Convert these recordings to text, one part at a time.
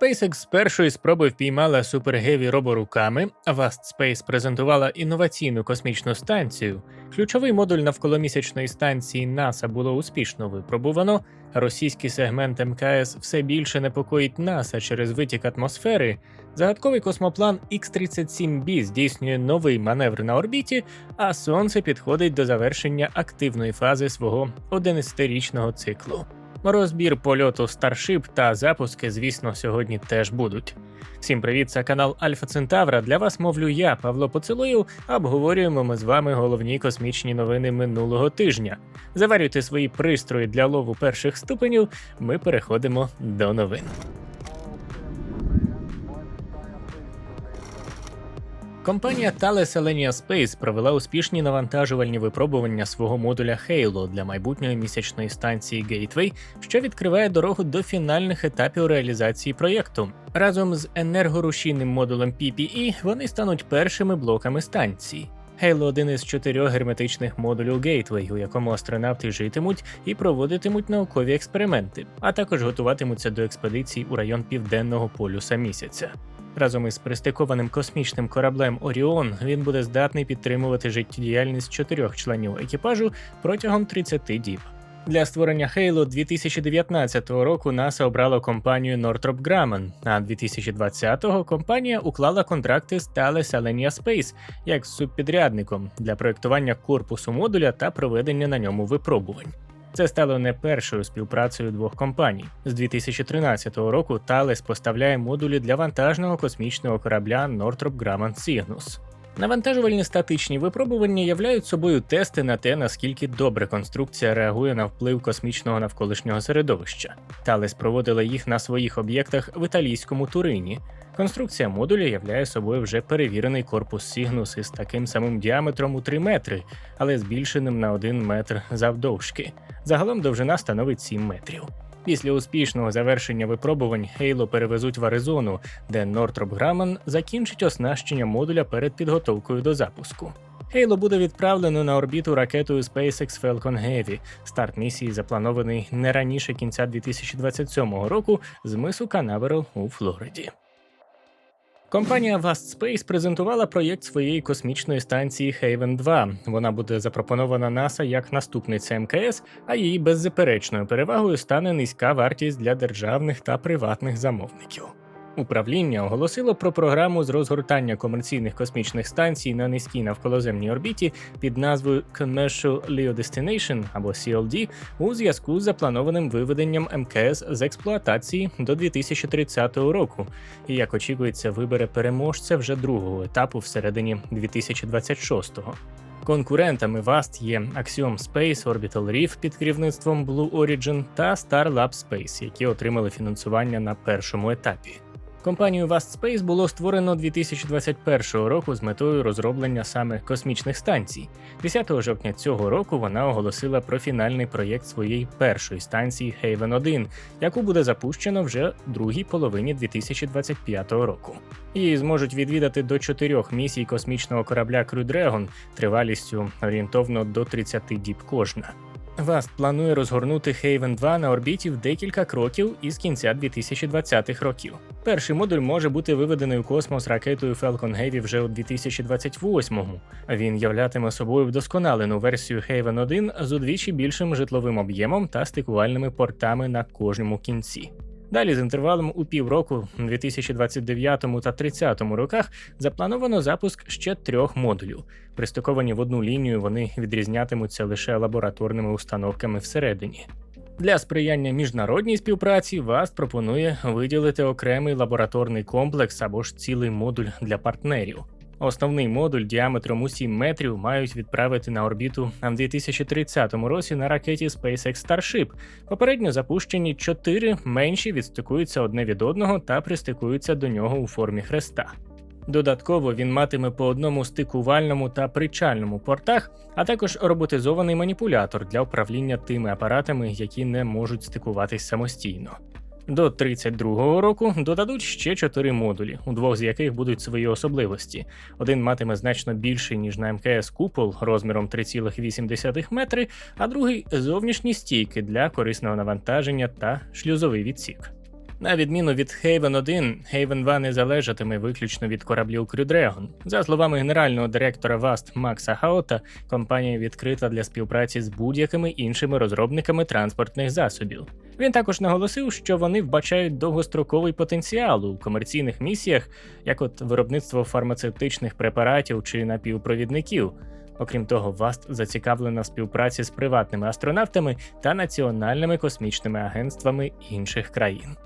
SpaceX з першої спроби впіймала супергеві роборуками, Vast Space презентувала інноваційну космічну станцію. Ключовий модуль навколомісячної станції НАСА було успішно випробувано. Російський сегмент МКС все більше непокоїть НАСА через витік атмосфери. Загадковий космоплан X-37B здійснює новий маневр на орбіті, а сонце підходить до завершення активної фази свого 11-річного циклу. Розбір польоту Starship та запуски, звісно, сьогодні теж будуть. Всім привіт, це канал Альфа Центавра. Для вас мовлю я, Павло Поцелуєв. Обговорюємо ми з вами головні космічні новини минулого тижня. Заварюйте свої пристрої для лову перших ступенів. Ми переходимо до новин. Компанія Thales Alenia Space провела успішні навантажувальні випробування свого модуля Halo для майбутньої місячної станції Gateway, що відкриває дорогу до фінальних етапів реалізації проєкту. Разом з енергорушійним модулем PPE вони стануть першими блоками станції. Halo – один із чотирьох герметичних модулів Gateway, у якому астронавти житимуть і проводитимуть наукові експерименти, а також готуватимуться до експедицій у район південного полюса місяця. Разом із пристикованим космічним кораблем Оріон він буде здатний підтримувати життєдіяльність чотирьох членів екіпажу протягом 30 діб. Для створення Halo 2019 року НАСА обрало компанію Northrop Grumman, а 2020-го компанія уклала контракти з Thales Alenia Space як з субпідрядником для проєктування корпусу модуля та проведення на ньому випробувань. Це стало не першою співпрацею двох компаній. З 2013 року Thales поставляє модулі для вантажного космічного корабля Northrop Grumman Cygnus. Навантажувальні статичні випробування являють собою тести на те, наскільки добре конструкція реагує на вплив космічного навколишнього середовища. Thales проводила їх на своїх об'єктах в італійському Турині. Конструкція модуля являє собою вже перевірений корпус Cygnus із таким самим діаметром у 3 метри, але збільшеним на 1 метр завдовжки. Загалом довжина становить 7 метрів. Після успішного завершення випробувань Halo перевезуть в Аризону, де Northrop Grumman закінчить оснащення модуля перед підготовкою до запуску. Halo буде відправлено на орбіту ракетою SpaceX Falcon Heavy. Старт місії запланований не раніше кінця 2027 року з мису Канаверал у Флориді. Компанія Vast Space презентувала проєкт своєї космічної станції Haven 2. Вона буде запропонована НАСА як наступниця МКС, а її беззаперечною перевагою стане низька вартість для державних та приватних замовників. Управління оголосило про програму з розгортання комерційних космічних станцій на низькій навколоземній орбіті під назвою Commercial LEO Destination або CLD у зв'язку з запланованим виведенням МКС з експлуатації до 2030 року. І як очікується, вибере переможця вже другого етапу всередині 2026-го. Конкурентами VAST є Axiom Space, Orbital Reef під керівництвом Blue Origin та Starlab Space, які отримали фінансування на першому етапі. Компанію Vast Space було створено 2021 року з метою розроблення саме космічних станцій. 10 жовтня цього року вона оголосила про фінальний проєкт своєї першої станції Haven 1, яку буде запущено вже в другій половині 2025 року. Її зможуть відвідати до чотирьох місій космічного корабля Crew Dragon тривалістю орієнтовно до 30 діб кожна. Васт планує розгорнути Haven 2 на орбіті в декілька кроків із кінця 2020-х років. Перший модуль може бути виведений у космос ракетою Falcon Heavy вже у 2028-му. Він являтиме собою вдосконалену версію Haven 1 з удвічі більшим житловим об'ємом та стикувальними портами на кожному кінці. Далі з інтервалом у півроку, 2029 та 2030 роках, заплановано запуск ще трьох модулів. Пристиковані в одну лінію, вони відрізнятимуться лише лабораторними установками всередині. Для сприяння міжнародній співпраці ВАС пропонує виділити окремий лабораторний комплекс або ж цілий модуль для партнерів. Основний модуль діаметром у 7 метрів мають відправити на орбіту в 2030 році на ракеті SpaceX Starship. Попередньо запущені чотири менші відстикуються одне від одного та пристикуються до нього у формі хреста. Додатково він матиме по одному стикувальному та причальному портах, а також роботизований маніпулятор для управління тими апаратами, які не можуть стикуватись самостійно. До 32-го року додадуть ще чотири модулі, у двох з яких будуть свої особливості. Один матиме значно більший ніж на МКС купол розміром 3,8 метри, а другий зовнішні стійки для корисного навантаження та шлюзовий відсік. На відміну від Haven 1, Haven 2 не залежатиме виключно від кораблів Crew Dragon. За словами генерального директора VAST Макса Хаота, компанія відкрита для співпраці з будь-якими іншими розробниками транспортних засобів. Він також наголосив, що вони вбачають довгостроковий потенціал у комерційних місіях, як от виробництво фармацевтичних препаратів чи напівпровідників. Окрім того, ВАСТ зацікавлена в співпраці з приватними астронавтами та національними космічними агентствами інших країн.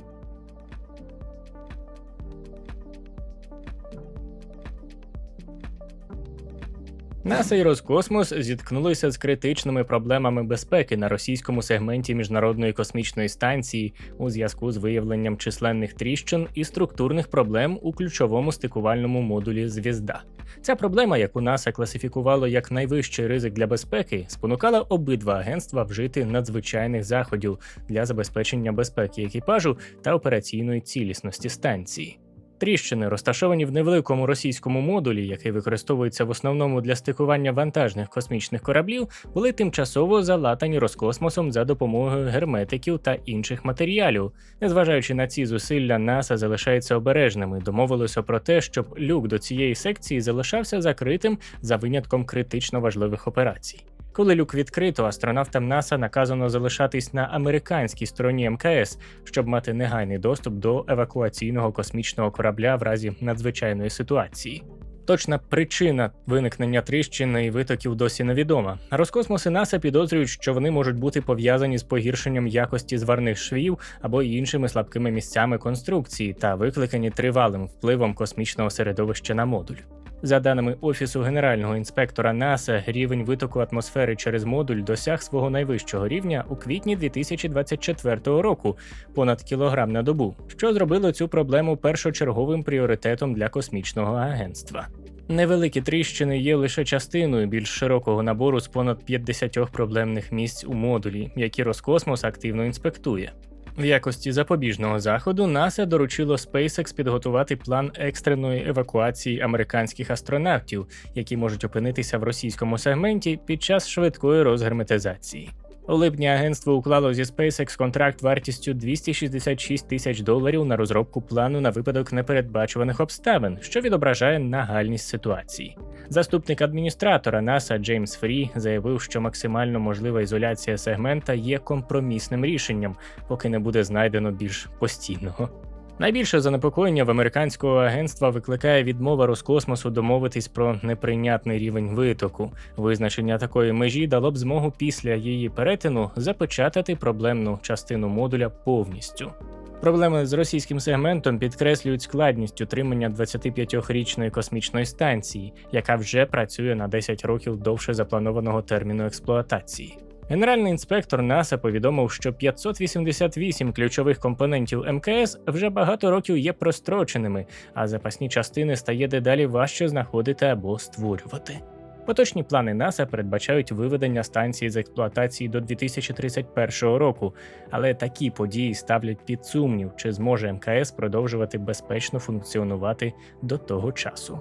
НАСА і Роскосмос зіткнулися з критичними проблемами безпеки на російському сегменті міжнародної космічної станції у зв'язку з виявленням численних тріщин і структурних проблем у ключовому стикувальному модулі Звізда. Ця проблема, яку НАСА класифікувало як найвищий ризик для безпеки, спонукала обидва агентства вжити надзвичайних заходів для забезпечення безпеки екіпажу та операційної цілісності станції. Тріщини, розташовані в невеликому російському модулі, який використовується в основному для стикування вантажних космічних кораблів, були тимчасово залатані Роскосмосом за допомогою герметиків та інших матеріалів. Незважаючи на ці зусилля, НАСА залишається обережними. Домовилося про те, щоб люк до цієї секції залишався закритим за винятком критично важливих операцій. Коли люк відкрито, астронавтам НАСА наказано залишатись на американській стороні МКС, щоб мати негайний доступ до евакуаційного космічного корабля в разі надзвичайної ситуації. Точна причина виникнення тріщин і витоків досі невідома. Роскосмос і НАСА підозрюють, що вони можуть бути пов'язані з погіршенням якості зварних швів або іншими слабкими місцями конструкції та викликані тривалим впливом космічного середовища на модуль. За даними Офісу генерального інспектора НАСА, рівень витоку атмосфери через модуль досяг свого найвищого рівня у квітні 2024 року, понад кілограм на добу, що зробило цю проблему першочерговим пріоритетом для космічного агентства. Невеликі тріщини є лише частиною більш широкого набору з понад 50 проблемних місць у модулі, які Роскосмос активно інспектує. В якості запобіжного заходу НАСА доручило SpaceX підготувати план екстреної евакуації американських астронавтів, які можуть опинитися в російському сегменті під час швидкої розгерметизації. У липні агентство уклало зі SpaceX контракт вартістю 266 тисяч доларів на розробку плану на випадок непередбачуваних обставин, що відображає нагальність ситуації. Заступник адміністратора НАСА Джеймс Фрі заявив, що максимально можлива ізоляція сегмента є компромісним рішенням, поки не буде знайдено більш постійного. Найбільше занепокоєння в американського агентства викликає відмова Роскосмосу домовитись про неприйнятний рівень витоку. Визначення такої межі дало б змогу після її перетину запечатати проблемну частину модуля повністю. Проблеми з російським сегментом підкреслюють складність утримання 25-річної космічної станції, яка вже працює на 10 років довше запланованого терміну експлуатації. Генеральний інспектор НАСА повідомив, що 588 ключових компонентів МКС вже багато років є простроченими, а запасні частини стає дедалі важче знаходити або створювати. Поточні плани НАСА передбачають виведення станції з експлуатації до 2031 року, але такі події ставлять під сумнів, чи зможе МКС продовжувати безпечно функціонувати до того часу.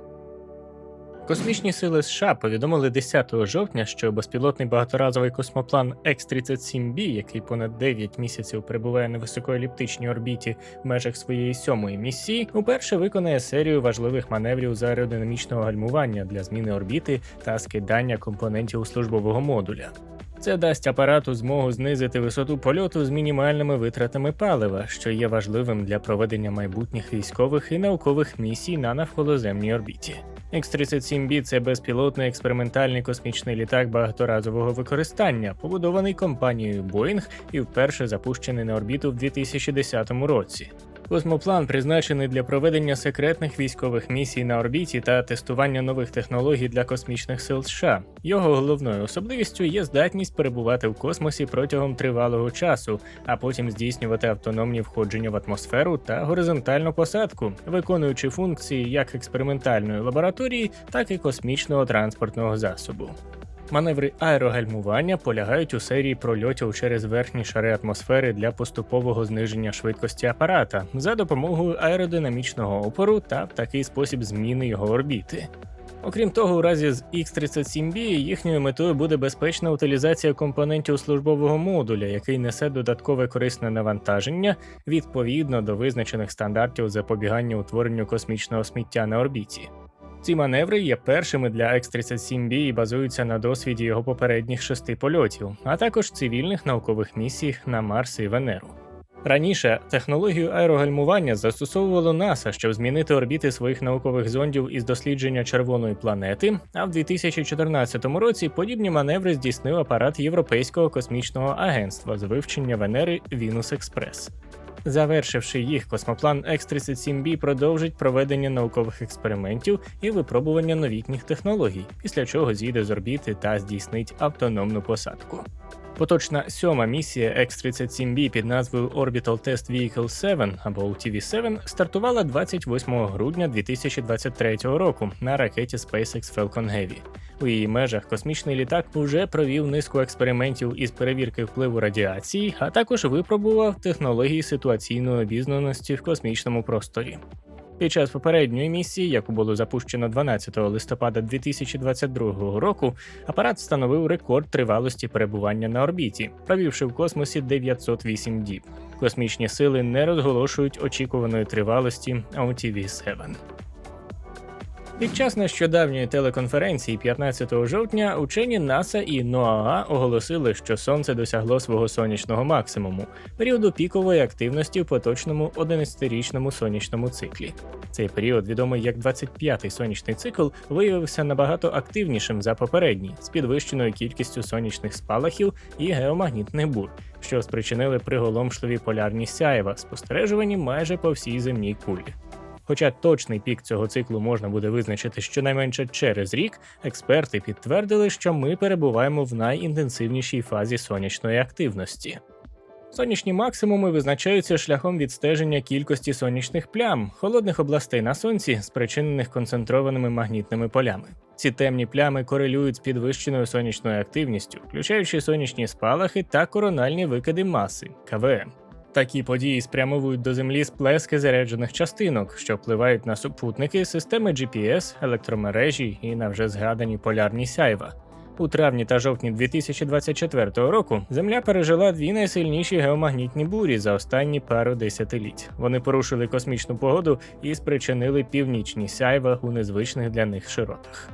Космічні сили США повідомили 10 жовтня, що безпілотний багаторазовий космоплан X-37B, який понад 9 місяців перебуває на високоеліптичній орбіті в межах своєї сьомої місії, уперше виконає серію важливих маневрів з аеродинамічного гальмування для зміни орбіти та скидання компонентів службового модуля. Це дасть апарату змогу знизити висоту польоту з мінімальними витратами палива, що є важливим для проведення майбутніх військових і наукових місій на навколоземній орбіті. X-37B – це безпілотний експериментальний космічний літак багаторазового використання, побудований компанією Boeing і вперше запущений на орбіту в 2010 році. Космоплан призначений для проведення секретних військових місій на орбіті та тестування нових технологій для космічних сил США. Його головною особливістю є здатність перебувати в космосі протягом тривалого часу, а потім здійснювати автономні входження в атмосферу та горизонтальну посадку, виконуючи функції як експериментальної лабораторії, так і космічного транспортного засобу. Маневри аерогальмування полягають у серії прольотів через верхні шари атмосфери для поступового зниження швидкості апарата за допомогою аеродинамічного опору та в такий спосіб зміни його орбіти. Окрім того, у разі з X37B їхньою метою буде безпечна утилізація компонентів службового модуля, який несе додаткове корисне навантаження відповідно до визначених стандартів запобігання утворенню космічного сміття на орбіті. Ці маневри є першими для X-37B і базуються на досвіді його попередніх шести польотів, а також цивільних наукових місій на Марс і Венеру. Раніше технологію аерогальмування застосовувало НАСА, щоб змінити орбіти своїх наукових зондів із дослідження червоної планети. А в 2014 році подібні маневри здійснив апарат Європейського космічного агентства з вивчення Венери Вінус Експрес. Завершивши їх, космоплан X-37B продовжить проведення наукових експериментів і випробування новітніх технологій, після чого зійде з орбіти та здійснить автономну посадку. Поточна сьома місія X-37B під назвою Orbital Test Vehicle 7 або OTV-7 стартувала 28 грудня 2023 року на ракеті SpaceX Falcon Heavy. У її межах космічний літак вже провів низку експериментів із перевірки впливу радіації, а також випробував технології ситуаційної обізнаності в космічному просторі. Під час попередньої місії, яку було запущено 12 листопада 2022 року, апарат встановив рекорд тривалості перебування на орбіті, провівши в космосі 908 діб. Космічні сили не розголошують очікуваної тривалості OTV-7. Під час нещодавньої телеконференції 15 жовтня учені НАСА і НОАА оголосили, що сонце досягло свого сонячного максимуму періоду пікової активності в поточному 11-річному сонячному циклі. Цей період, відомий як 25-й сонячний цикл, виявився набагато активнішим за попередній, з підвищеною кількістю сонячних спалахів і геомагнітних бур, що спричинили приголомшливі полярні сяєва, спостережувані майже по всій земній кулі. Хоча точний пік цього циклу можна буде визначити щонайменше через рік, експерти підтвердили, що ми перебуваємо в найінтенсивнішій фазі сонячної активності. Сонячні максимуми визначаються шляхом відстеження кількості сонячних плям, холодних областей на сонці, спричинених концентрованими магнітними полями. Ці темні плями корелюють з підвищеною сонячною активністю, включаючи сонячні спалахи та корональні викиди маси КВМ. Такі події спрямовують до землі сплески заряджених частинок, що впливають на супутники, системи GPS, електромережі і на вже згадані полярні сяйва. У травні та жовтні 2024 року Земля пережила дві найсильніші геомагнітні бурі за останні пару десятиліть. Вони порушили космічну погоду і спричинили північні сяйва у незвичних для них широтах.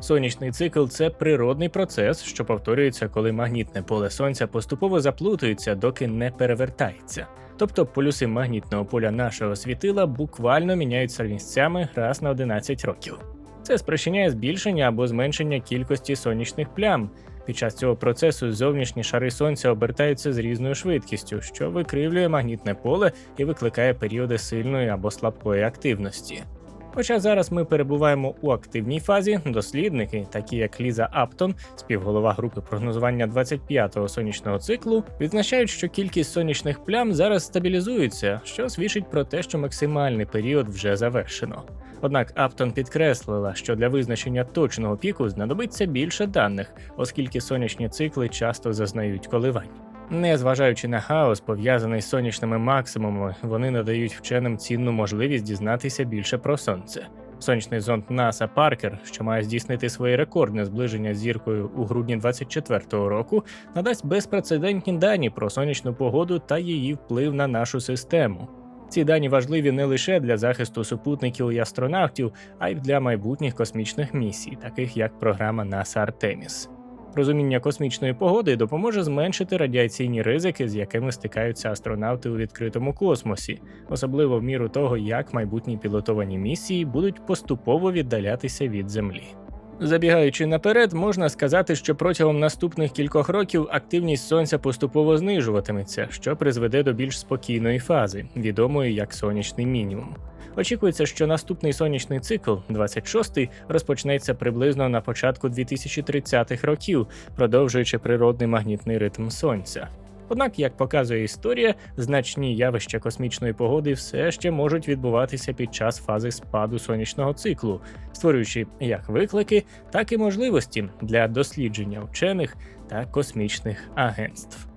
Сонячний цикл це природний процес, що повторюється, коли магнітне поле сонця поступово заплутується, доки не перевертається. Тобто полюси магнітного поля нашого світила буквально міняються місцями раз на 11 років. Це спричиняє збільшення або зменшення кількості сонячних плям. Під час цього процесу зовнішні шари сонця обертаються з різною швидкістю, що викривлює магнітне поле і викликає періоди сильної або слабкої активності. Хоча зараз ми перебуваємо у активній фазі, дослідники, такі як Ліза Аптон, співголова групи прогнозування 25-го сонячного циклу, відзначають, що кількість сонячних плям зараз стабілізується, що свідчить про те, що максимальний період вже завершено. Однак Аптон підкреслила, що для визначення точного піку знадобиться більше даних, оскільки сонячні цикли часто зазнають коливань. Незважаючи на хаос, пов'язаний з сонячними максимумами, вони надають вченим цінну можливість дізнатися більше про сонце. Сонячний зонд НАСА Паркер, що має здійснити своє рекордне зближення з зіркою у грудні 24-го року, надасть безпрецедентні дані про сонячну погоду та її вплив на нашу систему. Ці дані важливі не лише для захисту супутників і астронавтів, а й для майбутніх космічних місій, таких як програма NASA Artemis. Розуміння космічної погоди допоможе зменшити радіаційні ризики, з якими стикаються астронавти у відкритому космосі, особливо в міру того, як майбутні пілотовані місії будуть поступово віддалятися від Землі. Забігаючи наперед, можна сказати, що протягом наступних кількох років активність сонця поступово знижуватиметься, що призведе до більш спокійної фази, відомої як сонячний мінімум. Очікується, що наступний сонячний цикл, 26-й, розпочнеться приблизно на початку 2030-х років, продовжуючи природний магнітний ритм сонця. Однак, як показує історія, значні явища космічної погоди все ще можуть відбуватися під час фази спаду сонячного циклу, створюючи як виклики, так і можливості для дослідження вчених та космічних агентств.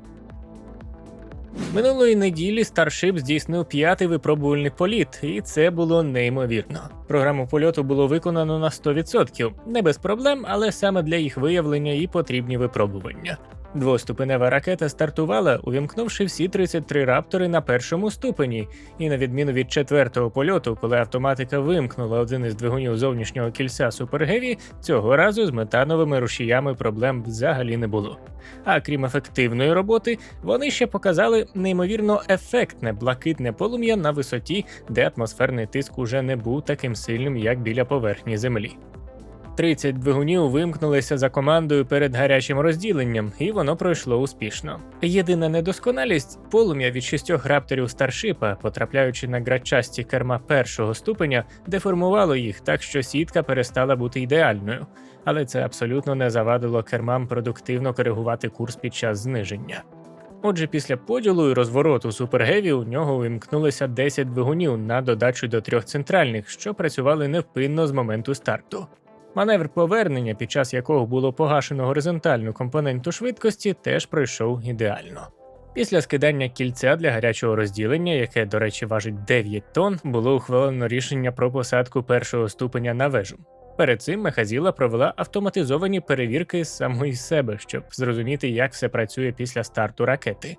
Минулої неділі Starship здійснив п'ятий випробувальний політ, і це було неймовірно. Програму польоту було виконано на 100%, не без проблем, але саме для їх виявлення і потрібні випробування. Двоступенева ракета стартувала, увімкнувши всі 33 раптори на першому ступені, і на відміну від четвертого польоту, коли автоматика вимкнула один із двигунів зовнішнього кільця Супергеві, цього разу з метановими рушіями проблем взагалі не було. А крім ефективної роботи, вони ще показали неймовірно ефектне блакитне полум'я на висоті, де атмосферний тиск уже не був таким сильним, як біля поверхні землі. 30 двигунів вимкнулися за командою перед гарячим розділенням, і воно пройшло успішно. Єдина недосконалість полум'я від шістьох рапторів старшипа, потрапляючи на градчасті керма першого ступеня, деформувало їх так, що сітка перестала бути ідеальною. Але це абсолютно не завадило кермам продуктивно коригувати курс під час зниження. Отже, після поділу і розвороту Супергеві у нього вимкнулося 10 двигунів на додачу до трьох центральних, що працювали невпинно з моменту старту. Маневр повернення, під час якого було погашено горизонтальну компоненту швидкості, теж пройшов ідеально. Після скидання кільця для гарячого розділення, яке, до речі, важить 9 тонн, було ухвалено рішення про посадку першого ступеня на вежу. Перед цим Мехазіла провела автоматизовані перевірки самої себе, щоб зрозуміти, як все працює після старту ракети.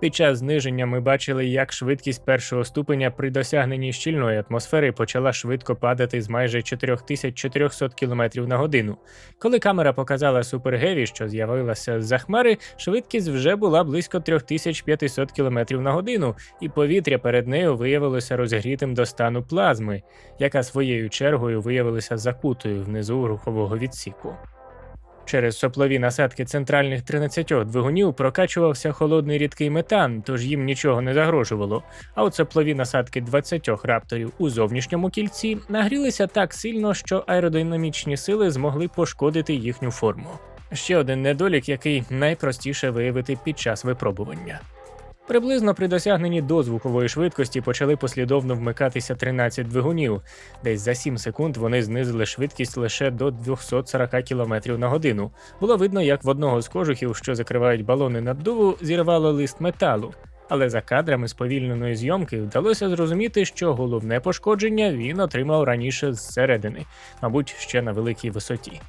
Під час зниження ми бачили, як швидкість першого ступеня при досягненні щільної атмосфери почала швидко падати з майже 4400 км на годину. Коли камера показала Супергеві, що з'явилася з-за хмари, швидкість вже була близько 3500 км на годину, і повітря перед нею виявилося розгрітим до стану плазми, яка своєю чергою виявилася закутою внизу рухового відсіку. Через соплові насадки центральних 13 двигунів прокачувався холодний рідкий метан, тож їм нічого не загрожувало. А от соплові насадки 20 рапторів у зовнішньому кільці нагрілися так сильно, що аеродинамічні сили змогли пошкодити їхню форму. Ще один недолік, який найпростіше виявити під час випробування. Приблизно при досягненні дозвукової швидкості почали послідовно вмикатися 13 двигунів. Десь за 7 секунд вони знизили швидкість лише до 240 км на годину. Було видно, як в одного з кожухів, що закривають балони наддуву, зірвало лист металу. Але за кадрами сповільненої зйомки вдалося зрозуміти, що головне пошкодження він отримав раніше зсередини, мабуть, ще на великій висоті.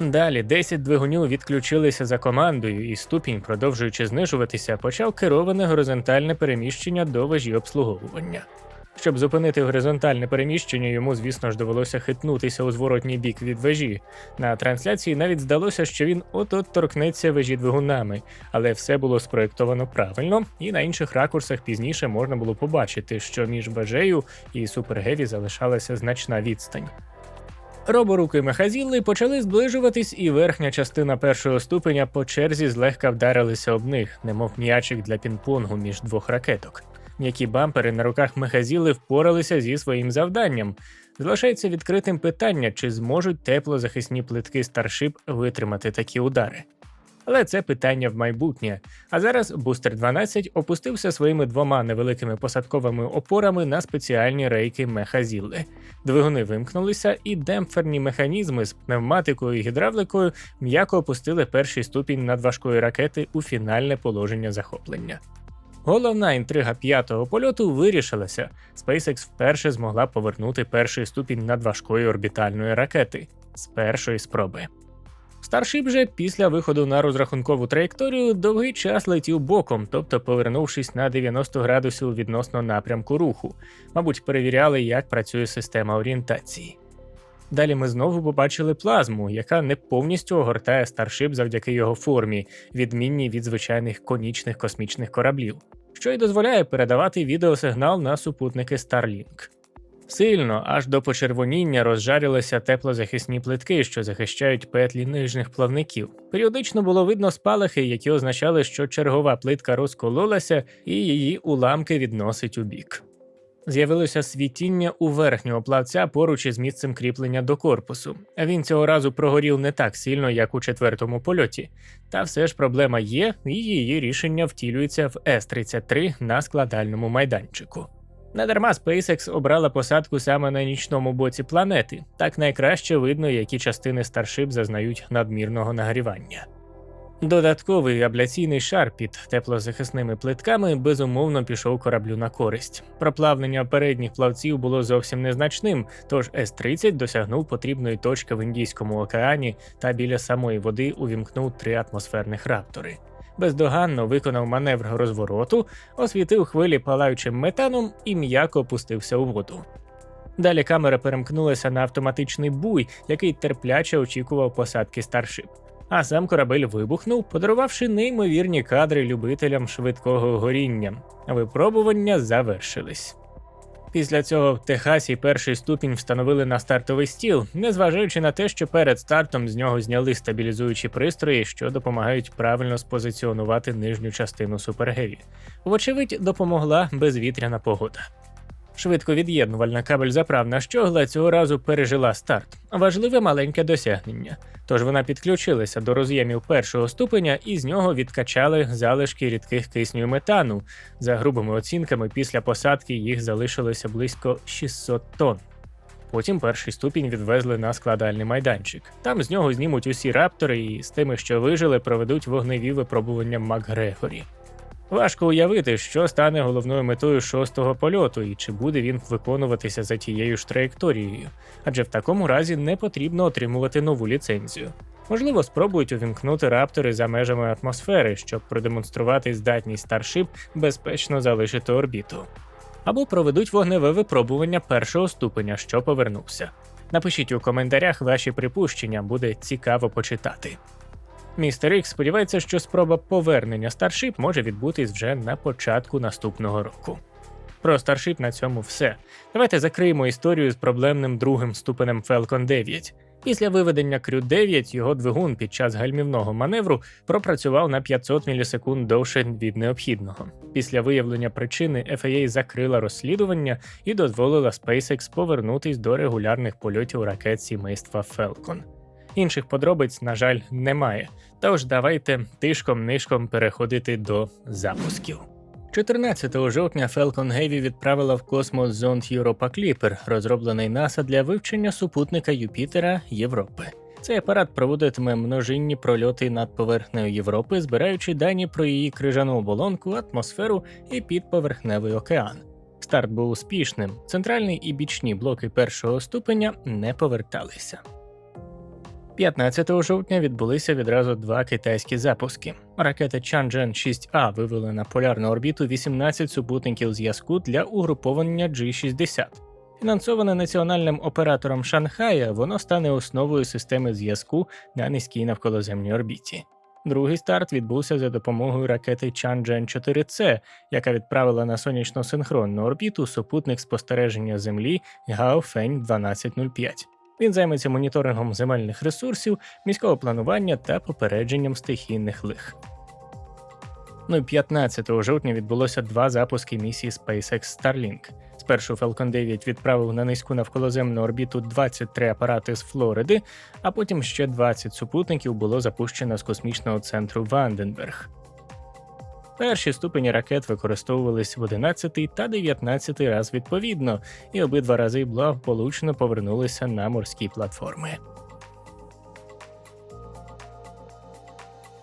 Далі 10 двигунів відключилися за командою, і ступінь, продовжуючи знижуватися, почав кероване горизонтальне переміщення до вежі обслуговування. Щоб зупинити горизонтальне переміщення, йому, звісно ж, довелося хитнутися у зворотній бік від вежі. На трансляції навіть здалося, що він от-от торкнеться вежі двигунами, але все було спроєктовано правильно, і на інших ракурсах пізніше можна було побачити, що між вежею і Супергеві залишалася значна відстань. Роборуки Мехазілли почали зближуватись, і верхня частина першого ступеня по черзі злегка вдарилися об них, немов м'ячик для пінг-понгу між двох ракеток. М'які бампери на руках Мехазіли впоралися зі своїм завданням. Залишається відкритим питання, чи зможуть теплозахисні плитки Старшип витримати такі удари. Але це питання в майбутнє. А зараз бустер 12 опустився своїми двома невеликими посадковими опорами на спеціальні рейки мехазілли. Двигуни вимкнулися, і демпферні механізми з пневматикою і гідравликою м'яко опустили перший ступінь надважкої ракети у фінальне положення захоплення. Головна інтрига п'ятого польоту вирішилася. SpaceX вперше змогла повернути перший ступінь надважкої орбітальної ракети з першої спроби. Старшип же після виходу на розрахункову траєкторію довгий час летів боком, тобто повернувшись на 90 градусів відносно напрямку руху. Мабуть, перевіряли, як працює система орієнтації. Далі ми знову побачили плазму, яка не повністю огортає старшип завдяки його формі, відмінній від звичайних конічних космічних кораблів, що й дозволяє передавати відеосигнал на супутники Starlink. Сильно аж до почервоніння розжарилися теплозахисні плитки, що захищають петлі нижніх плавників. Періодично було видно спалахи, які означали, що чергова плитка розкололася і її уламки відносить у бік. З'явилося світіння у верхнього плавця поруч із місцем кріплення до корпусу. Він цього разу прогорів не так сильно, як у четвертому польоті. Та все ж проблема є, і її рішення втілюється в С-33 на складальному майданчику. Недарма SpaceX обрала посадку саме на нічному боці планети. Так найкраще видно, які частини Starship зазнають надмірного нагрівання. Додатковий абляційний шар під теплозахисними плитками безумовно пішов кораблю на користь. Проплавлення передніх плавців було зовсім незначним, тож С-30 досягнув потрібної точки в Індійському океані та біля самої води увімкнув три атмосферних раптори. Бездоганно виконав маневр розвороту, освітив хвилі палаючим метаном і м'яко опустився у воду. Далі камера перемкнулася на автоматичний буй, який терпляче очікував посадки старшип. А сам корабель вибухнув, подарувавши неймовірні кадри любителям швидкого горіння. Випробування завершились. Після цього в Техасі перший ступінь встановили на стартовий стіл, незважаючи на те, що перед стартом з нього зняли стабілізуючі пристрої, що допомагають правильно спозиціонувати нижню частину супергеві. Вочевидь, допомогла безвітряна погода. Швидковід'єднувальна кабель заправна щогла цього разу пережила старт. Важливе маленьке досягнення. Тож вона підключилася до роз'ємів першого ступеня і з нього відкачали залишки рідких кисню метану. За грубими оцінками, після посадки їх залишилося близько 600 тонн. Потім перший ступінь відвезли на складальний майданчик. Там з нього знімуть усі раптори і з тими, що вижили, проведуть вогневі випробування МакГрегорі. Важко уявити, що стане головною метою шостого польоту і чи буде він виконуватися за тією ж траєкторією, адже в такому разі не потрібно отримувати нову ліцензію. Можливо, спробують увімкнути раптори за межами атмосфери, щоб продемонструвати здатність Starship безпечно залишити орбіту. Або проведуть вогневе випробування першого ступеня, що повернувся. Напишіть у коментарях ваші припущення, буде цікаво почитати. Містер Ікс сподівається, що спроба повернення Starship може відбутись вже на початку наступного року. Про Starship на цьому все. Давайте закриємо історію з проблемним другим ступенем Falcon 9. Після виведення Крю 9 його двигун під час гальмівного маневру пропрацював на 500 мілісекунд довше від необхідного. Після виявлення причини FAA закрила розслідування і дозволила SpaceX повернутись до регулярних польотів ракет сімейства Falcon. Інших подробиць, на жаль, немає. Тож давайте тишком-нишком переходити до запусків. 14 жовтня Falcon Heavy відправила в космос зонд Europa Clipper, розроблений НАСА для вивчення супутника Юпітера Європи. Цей апарат проводитиме множинні прольоти над поверхнею Європи, збираючи дані про її крижану оболонку, атмосферу і підповерхневий океан. Старт був успішним. Центральний і бічні блоки першого ступеня не поверталися. 15 жовтня відбулися відразу два китайські запуски. Ракета Chang'e 6A вивели на полярну орбіту 18 супутників зв'язку для угруповання G60. Фінансоване національним оператором Шанхая, воно стане основою системи зв'язку на низькій навколоземній орбіті. Другий старт відбувся за допомогою ракети Chang'e 4C, яка відправила на сонячно-синхронну орбіту супутник спостереження Землі Гаофень 1205. Він займеться моніторингом земельних ресурсів, міського планування та попередженням стихійних лих. Ну і 15 жовтня відбулося два запуски місії SpaceX Starlink. Спершу Falcon 9 відправив на низьку навколоземну орбіту 23 апарати з Флориди, а потім ще 20 супутників було запущено з космічного центру Ванденберг. Перші ступені ракет використовувались в 11 та 19 раз відповідно, і обидва рази благополучно повернулися на морські платформи.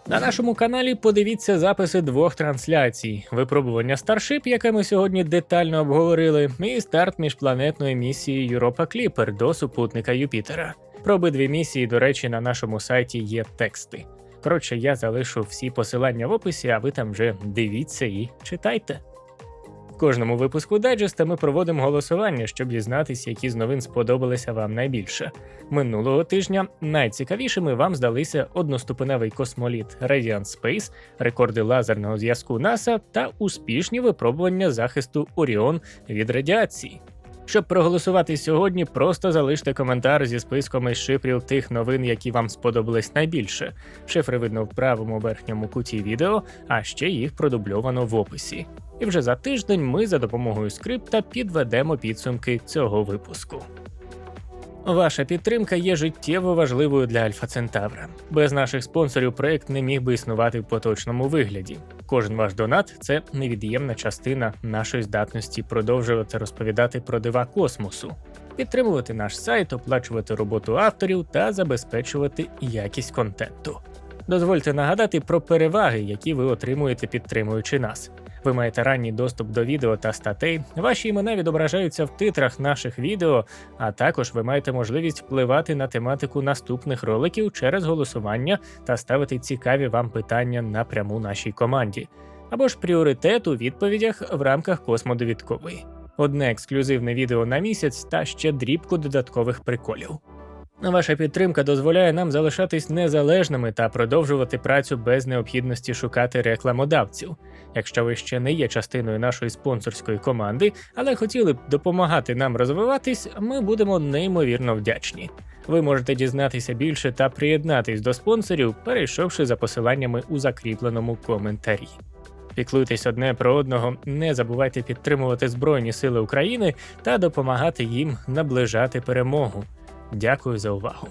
На нашому каналі подивіться записи двох трансляцій: випробування Starship, яке ми сьогодні детально обговорили, і старт міжпланетної місії Europa Clipper до супутника Юпітера. Про обидві місії, до речі, на нашому сайті є тексти. Коротше, я залишу всі посилання в описі, а ви там вже дивіться і читайте. В кожному випуску дайджеста ми проводимо голосування, щоб дізнатися, які з новин сподобалися вам найбільше. Минулого тижня найцікавішими вам здалися одноступеневий космоліт Radiant Space, рекорди лазерного зв'язку НАСА та успішні випробування захисту Оріон від радіації. Щоб проголосувати сьогодні, просто залиште коментар зі списком із шифрів тих новин, які вам сподобались найбільше. Шифри видно в правому верхньому куті відео, а ще їх продубльовано в описі. І вже за тиждень ми за допомогою скрипта підведемо підсумки цього випуску. Ваша підтримка є життєво важливою для Альфа Центавра. Без наших спонсорів проект не міг би існувати в поточному вигляді. Кожен ваш донат це невід'ємна частина нашої здатності продовжувати розповідати про дива космосу, підтримувати наш сайт, оплачувати роботу авторів та забезпечувати якість контенту. Дозвольте нагадати про переваги, які ви отримуєте, підтримуючи нас. Ви маєте ранній доступ до відео та статей, ваші імена відображаються в титрах наших відео, а також ви маєте можливість впливати на тематику наступних роликів через голосування та ставити цікаві вам питання напряму нашій команді, або ж пріоритет у відповідях в рамках космодовідкової. Одне ексклюзивне відео на місяць та ще дрібку додаткових приколів. Ваша підтримка дозволяє нам залишатись незалежними та продовжувати працю без необхідності шукати рекламодавців. Якщо ви ще не є частиною нашої спонсорської команди, але хотіли б допомагати нам розвиватись, ми будемо неймовірно вдячні. Ви можете дізнатися більше та приєднатись до спонсорів, перейшовши за посиланнями у закріпленому коментарі. Піклуйтесь одне про одного, не забувайте підтримувати Збройні Сили України та допомагати їм наближати перемогу. Дякую за увагу.